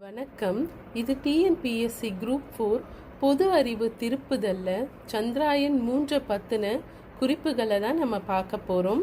வணக்கம். இது TNPSC group four பொது அறிவு திருப்புதல்ல சந்திராயன் மூன்று பத்தின குறிப்புகளை தான் நம்ம பார்க்க போகிறோம்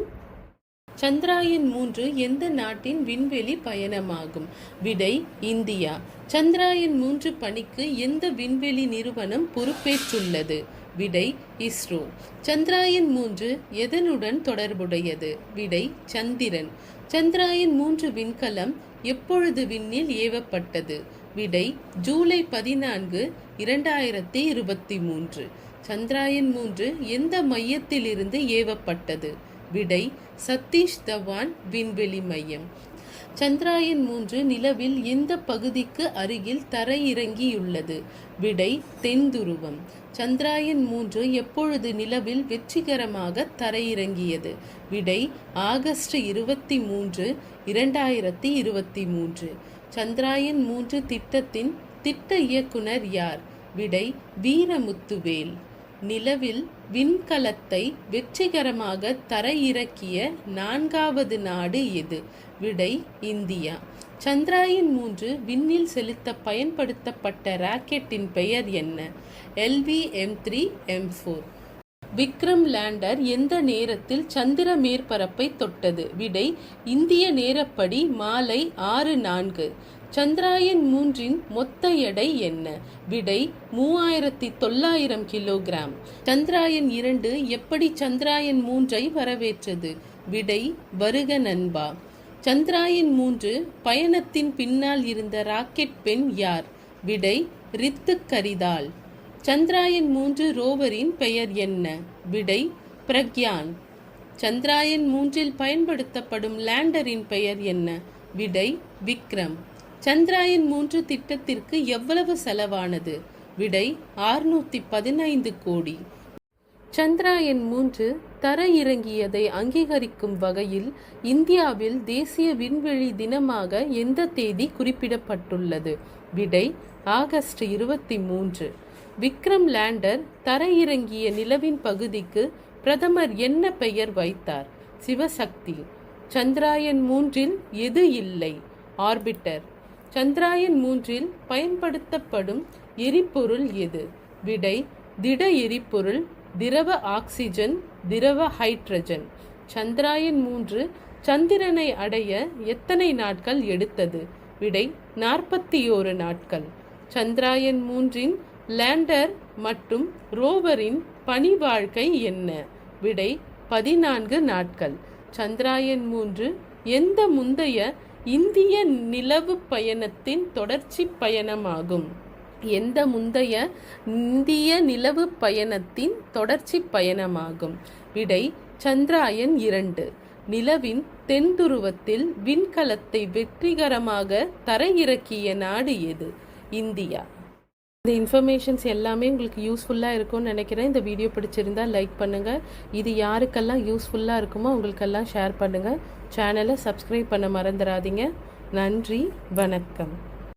சந்திராயன் மூன்று எந்த நாட்டின் விண்வெளி பயணமாகும்? விடை இந்தியா. சந்திராயன் மூன்று பணிக்கு எந்த விண்வெளி நிறுவனம் பொறுப்பேற்றுள்ளது? விடை இஸ்ரோ. சந்திராயன் மூன்று எதனுடன் தொடர்புடையது? விடை சந்திரன். சந்திராயன் மூன்று விண்கலம் எப்பொழுது விண்ணில் ஏவப்பட்டது? விடை ஜூலை பதினான்கு இரண்டாயிரத்தி இருபத்தி மூன்று. சந்திராயன் மூன்று எந்த மையத்திலிருந்து ஏவப்பட்டது? விடை சதீஷ் தவான் விண்வெளி மையம். சந்திராயன் மூன்று நிலவில் எந்த பகுதிக்கு அருகில் தரையிறங்கியுள்ளது? விடை தென்துருவம். சந்திராயன் மூன்று எப்பொழுது நிலவில் வெற்றிகரமாக தரையிறங்கியது? விடை ஆகஸ்ட் இருபத்தி மூன்று இரண்டாயிரத்தி இருபத்தி மூன்று. சந்திராயன் மூன்று திட்டத்தின் திட்ட இயக்குனர் யார்? விடை வீரமுத்துவேல். நிலவில் விண்கலத்தை வெற்றிகரமாக தரையிறக்கிய நான்காவது நாடு எது? விடை இந்தியா. சந்திராயன் மூன்று விண்ணில் செலுத்த பயன்படுத்தப்பட்ட ராக்கெட்டின் பெயர் என்ன? LV M three M four. Vikram lander எந்த நேரத்தில் சந்திர மேற்பரப்பை தொட்டது? விடை இந்திய நேரப்படி மாலை ஆறு நான்கு. சந்திராயன் மூன்றின் மொத்த எடை என்ன? விடை மூவாயிரத்தி தொள்ளாயிரம் கிலோகிராம். சந்திராயன் இரண்டு எப்படி சந்திராயன் மூன்றை வரவேற்றது? விடை வருக நண்பா. சந்திராயன் மூன்று பயணத்தின் பின்னால் இருந்த ராக்கெட் பெண் யார்? விடை ரித்து கரிதாள் சந்திராயன் மூன்று ரோவரின் பெயர் என்ன? விடை பிரக்யான். சந்திராயன் மூன்றில் பயன்படுத்தப்படும் லேண்டரின் பெயர் என்ன? விடை விக்ரம். சந்திராயன் மூன்று திட்டத்திற்கு எவ்வளவு செலவானது? விடை ஆறுநூத்தி பதினைந்து கோடி. சந்திராயன் மூன்று தர இறங்கியதை அங்கீகரிக்கும் வகையில் இந்தியாவில் தேசிய விண்வெளி தினமாக எந்த தேதி குறிப்பிடப்பட்டுள்ளது? விடை ஆகஸ்ட் இருபத்தி மூன்று. விக்ரம் லேண்டர் தரையிறங்கிய நிலவின் பகுதிக்கு பிரதமர் என்ன பெயர் வைத்தார்? சிவசக்தி. சந்திராயன் மூன்றில் எது இல்லை? ஆர்பிட்டர். சந்திராயன் மூன்றில் பயன்படுத்தப்படும் எரிபொருள் எது? விடை திட எரிபொருள் திரவ ஆக்சிஜன் திரவ ஹைட்ரஜன். சந்திராயன் மூன்று சந்திரனை அடைய எத்தனை நாட்கள் எடுத்தது? விடை நாற்பத்தி ஓரு நாட்கள். சந்திராயன் மூன்றின் லேண்டர் மற்றும் ரோவரின் பணி வாழ்க்கை என்ன? விடை பதினான்கு நாட்கள். சந்திராயன் மூன்று எந்த முந்தைய இந்திய நிலவு பயணத்தின் தொடர்ச்சி பயணமாகும்? எந்த முந்தைய இந்திய நிலவு பயணத்தின் தொடர்ச்சி பயணமாகும்? விடை சந்திராயன் இரண்டு. நிலவின் தென்துருவத்தில் விண்கலத்தை வெற்றிகரமாக தரையிறக்கிய நாடு எது? இந்தியா. இந்த இன்ஃபர்மேஷன்ஸ் எல்லாமே உங்களுக்கு யூஸ்ஃபுல்லாக இருக்கும்னு நினைக்கிறேன். இந்த வீடியோ பிடிச்சிருந்தால் லைக் பண்ணுங்கள் இது யாருக்கெல்லாம் யூஸ்ஃபுல்லாக இருக்குமோ அவங்களுக்கெல்லாம் ஷேர் பண்ணுங்கள் சேனலை சப்ஸ்கிரைப் பண்ண மறந்துடாதீங்க. நன்றி. வணக்கம்.